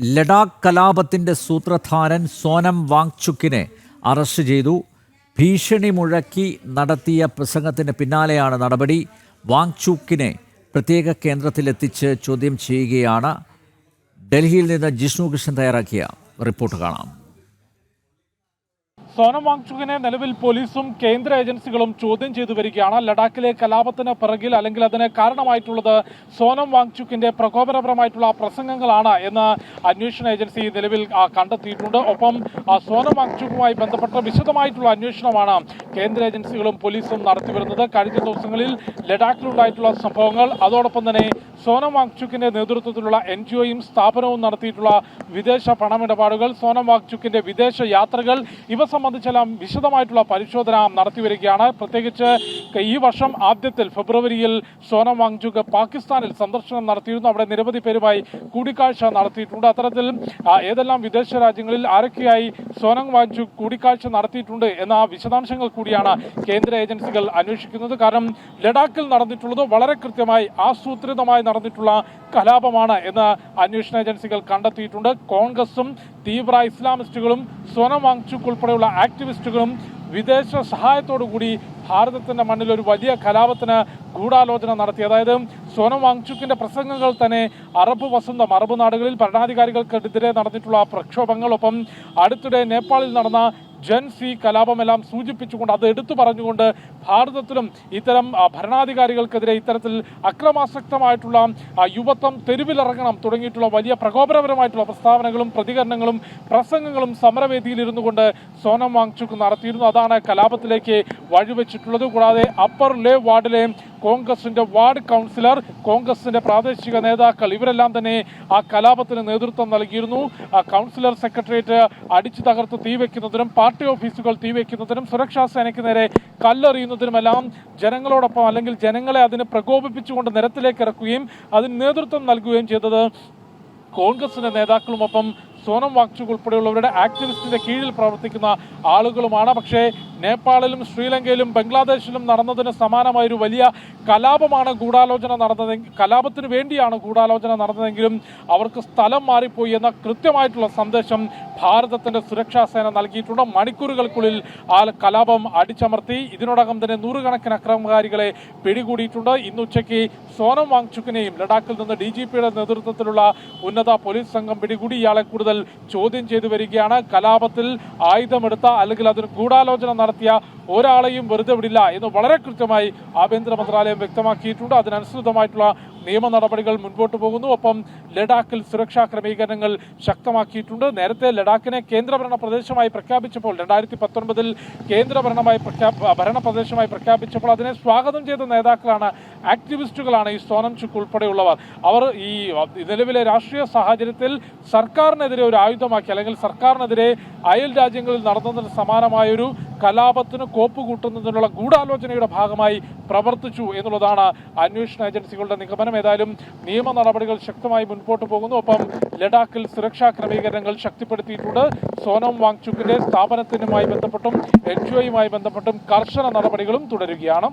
ലഡാക്ക് കലാപത്തിന്റെ സൂത്രധാരൻ സോനം വാങ്ചുക്കിനെ അറസ്റ്റ് ചെയ്തു. ഭീഷണി മുഴക്കി നടത്തിയ പ്രസംഗത്തിന് പിന്നാലെയാണ് നടപടി. വാങ്ചുക്കിനെ പ്രത്യേക കേന്ദ്രത്തിലെത്തിച്ച് ചോദ്യം ചെയ്യുകയാണ്. ഡൽഹിയിൽ നിന്ന് ജിഷ്ണു കൃഷ്ണൻ തയ്യാറാക്കിയ റിപ്പോർട്ട് കാണാം. സോനം വാങ്ചുകിനെ നിലവിൽ പോലീസും കേന്ദ്ര ഏജൻസികളും ചോദ്യം ചെയ്തു വരികയാണ്. ലഡാക്കിലെ കലാപത്തിന് പിറകിൽ അല്ലെങ്കിൽ അതിന് കാരണമായിട്ടുള്ളത് സോനം വാങ്ചുക്കിന്റെ പ്രകോപനപരമായിട്ടുള്ള പ്രസംഗങ്ങളാണ് എന്ന് അന്വേഷണ ഏജൻസി നിലവിൽ കണ്ടെത്തിയിട്ടുണ്ട്. ഒപ്പം സോനം വാങ്ചുക്കുമായി ബന്ധപ്പെട്ട വിശദമായിട്ടുള്ള അന്വേഷണമാണ് കേന്ദ്ര ഏജൻസികളും പോലീസും നടത്തിവരുന്നത് കഴിഞ്ഞ ദിവസങ്ങളിൽ ലഡാക്കിലുണ്ടായിട്ടുള്ള സംഭവങ്ങൾ. അതോടൊപ്പം തന്നെ സോനം വാങ്ചുക്കിന്റെ നേതൃത്വത്തിലുള്ള എൻ ജി ഒയും സ്ഥാപനവും നടത്തിയിട്ടുള്ള വിദേശ പണമിടപാടുകൾ സോനം വാങ്ചുക്കിന്റെ വിദേശ യാത്രകൾ ഇവ സംബന്ധിച്ചെല്ലാം വിശദമായിട്ടുള്ള പരിശോധന നടത്തിവരികയാണ് പ്രത്യേകിച്ച് ഈ വർഷം ആദ്യത്തിൽ ഫെബ്രുവരിയിൽ സോനം വാങ്ചുക്ക് പാകിസ്ഥാനിൽ സന്ദർശനം നടത്തിയിരുന്നു. അവിടെ നിരവധി പേരുമായി കൂടിക്കാഴ്ച നടത്തിയിട്ടുണ്ട്. അത്തരത്തിൽ ഏതെല്ലാം വിദേശ രാജ്യങ്ങളിൽ ആരൊക്കെയായി സോനം വാങ്ചുക് കൂടിക്കാഴ്ച നടത്തിയിട്ടുണ്ട് എന്ന വിശദാംശങ്ങൾ കൂടിയാണ് കേന്ദ്ര ഏജൻസികൾ അന്വേഷിക്കുന്നത്. കാരണം ലഡാക്കിൽ നടന്നിട്ടുള്ളത് വളരെ കൃത്യമായി ആസൂത്രിതമായി നടന്നിട്ടുള്ള കലാപമാണ് എന്ന് അന്വേഷണ ഏജൻസികൾ കണ്ടെത്തിയിട്ടുണ്ട്. കോൺഗ്രസും തീവ്ര ഇസ്ലാമിസ്റ്റുകളും സോനം വാങ്ചുക്ക് ഉൾപ്പെടെയുള്ള ആക്ടിവിസ്റ്റുകളും വിദേശ സഹായത്തോടു കൂടി ഭാരതത്തിന്റെ മണ്ണിൽ ഒരു വലിയ കലാപത്തിന് ഗൂഢാലോചന നടത്തി. അതായത് സോനം വാങ്ചുക്കിന്റെ പ്രസംഗങ്ങൾ തന്നെ അറബ് വസന്തം അറബ് നാടുകളിൽ ഭരണാധികാരികൾക്കെതിരെ നടന്നിട്ടുള്ള പ്രക്ഷോഭങ്ങളൊപ്പം അടുത്തിടെ നേപ്പാളിൽ നടന്ന ജൻ സി കലാപമെല്ലാം സൂചിപ്പിച്ചുകൊണ്ട് അത് എടുത്തു പറഞ്ഞുകൊണ്ട് ഭാരതത്തിലും ഇത്തരം ഭരണാധികാരികൾക്കെതിരെ ഇത്തരത്തിൽ അക്രമാസക്തമായിട്ടുള്ള യുവത്വം തെരുവിലിറങ്ങണം തുടങ്ങിയിട്ടുള്ള വലിയ പ്രകോപനപരമായിട്ടുള്ള പ്രസ്താവനകളും പ്രതികരണങ്ങളും പ്രസംഗങ്ങളും സമരവേദിയിൽ ഇരുന്നു കൊണ്ട് സോനം വാങ്ചുക്ക് നടത്തിയിരുന്നു. അതാണ് കലാപത്തിലേക്ക് വഴിവെച്ചിട്ടുള്ളത്. കൂടാതെ അപ്പർ ലേ വാർഡിലെ കോൺഗ്രസിന്റെ വാർഡ് കൗൺസിലർ കോൺഗ്രസിന്റെ പ്രാദേശിക നേതാക്കൾ ഇവരെല്ലാം തന്നെ ആ കലാപത്തിന് നേതൃത്വം നൽകിയിരുന്നു. കൗൺസിലർ സെക്രട്ടേറിയറ്റ് അടിച്ചു തകർത്ത് തീവെക്കുന്നതിനും പാർട്ടി ഓഫീസുകൾ തീവയ്ക്കുന്നതിനും സുരക്ഷാ സേനയ്ക്ക് നേരെ കല്ലെറിയുന്നതിനുമെല്ലാം ജനങ്ങളോടൊപ്പം അല്ലെങ്കിൽ ജനങ്ങളെ അതിന് പ്രകോപിപ്പിച്ചുകൊണ്ട് നിരത്തിലേക്ക് ഇറക്കുകയും അതിന് നേതൃത്വം നൽകുകയും ചെയ്തത് കോൺഗ്രസിന്റെ നേതാക്കളുമൊപ്പം സോനം വാങ്ചുക് ഉൾപ്പെടെയുള്ളവരുടെ ആക്ടിവിസ്റ്റിന്റെ കീഴിൽ പ്രവർത്തിക്കുന്ന ആളുകളുമാണ്. പക്ഷേ നേപ്പാളിലും ശ്രീലങ്കയിലും ബംഗ്ലാദേശിലും നടന്നതിന് സമാനമായ ഒരു വലിയ കലാപമാണ് ഗൂഢാലോചന നടന്നതെങ്കിൽ കലാപത്തിന് വേണ്ടിയാണ് ഗൂഢാലോചന നടന്നതെങ്കിലും അവർക്ക് സ്ഥലം മാറിപ്പോയി എന്ന കൃത്യമായിട്ടുള്ള സന്ദേശം ഭാരതത്തിന്റെ സുരക്ഷാ സേന നൽകിയിട്ടുണ്ട്. മണിക്കൂറുകൾക്കുള്ളിൽ ആ കലാപം അടിച്ചമർത്തി. ഇതിനോടകം തന്നെ നൂറുകണക്കിന് അക്രമകാരികളെ പിടികൂടിയിട്ടുണ്ട്. ഇന്ന് ഉച്ചയ്ക്ക് സോനം വാങ്ചുക്കിനെയും ലഡാക്കിൽ നിന്ന് ഡി നേതൃത്വത്തിലുള്ള ഉന്നത പോലീസ് സംഘം പിടികൂടി. ഇയാളെ കൂടുതൽ ചോദ്യം ചെയ്തു വരികയാണ്. കലാപത്തിൽ ആയുധമെടുത്ത അല്ലെങ്കിൽ അതിന് ഗൂഢാലോചന നടത്തിയ ഒരാളെയും വെറുതെ വിടില്ല എന്ന് വളരെ കൃത്യമായി ആഭ്യന്തര മന്ത്രാലയം വ്യക്തമാക്കിയിട്ടുണ്ട്. അതിനനുസൃതമായിട്ടുള്ള നിയമ നടപടികൾ മുൻപോട്ട് പോകുന്നു. ഒപ്പം ലഡാക്കിൽ സുരക്ഷാ ക്രമീകരണങ്ങൾ ശക്തമാക്കിയിട്ടുണ്ട്. നേരത്തെ ലഡാക്കിനെ കേന്ദ്രഭരണ പ്രദേശമായി പ്രഖ്യാപിച്ചപ്പോൾ രണ്ടായിരത്തി പത്തൊൻപതിൽ കേന്ദ്രഭരണമായി പ്രഖ്യാപ ഭരണ പ്രദേശമായി പ്രഖ്യാപിച്ചപ്പോൾ അതിനെ സ്വാഗതം ചെയ്ത നേതാക്കളാണ് ആക്ടിവിസ്റ്റുകളാണ് ഈ സോനം ചുക്ക് ഉൾപ്പെടെയുള്ളവർ. അവർ ഈ നിലവിലെ രാഷ്ട്രീയ സാഹചര്യത്തിൽ സർക്കാരിനെതിരെ ഒരു ആയുധമാക്കി അല്ലെങ്കിൽ സർക്കാരിനെതിരെ അയൽ രാജ്യങ്ങളിൽ നടന്നതിന് സമാനമായൊരു കലാപത്തിന് കോപ്പ് കൂട്ടുന്നതിനുള്ള ഗൂഢാലോചനയുടെ ഭാഗമായി പ്രവർത്തിച്ചു എന്നുള്ളതാണ് അന്വേഷണ ഏജൻസികളുടെ നിഗമനം. ഏതായാലും നിയമ നടപടികൾ ശക്തമായി മുൻപോട്ട് പോകുന്നു. ഒപ്പം ലഡാക്കിൽ സുരക്ഷാ ക്രമീകരണങ്ങൾ ശക്തിപ്പെടുത്തിയിട്ടുണ്ട്. സോനം വാങ്ചുക്കിന്റെ സ്ഥാപനത്തിനുമായി ബന്ധപ്പെട്ടും എൻ ജി ബന്ധപ്പെട്ടും കർശന നടപടികളും തുടരുകയാണ്.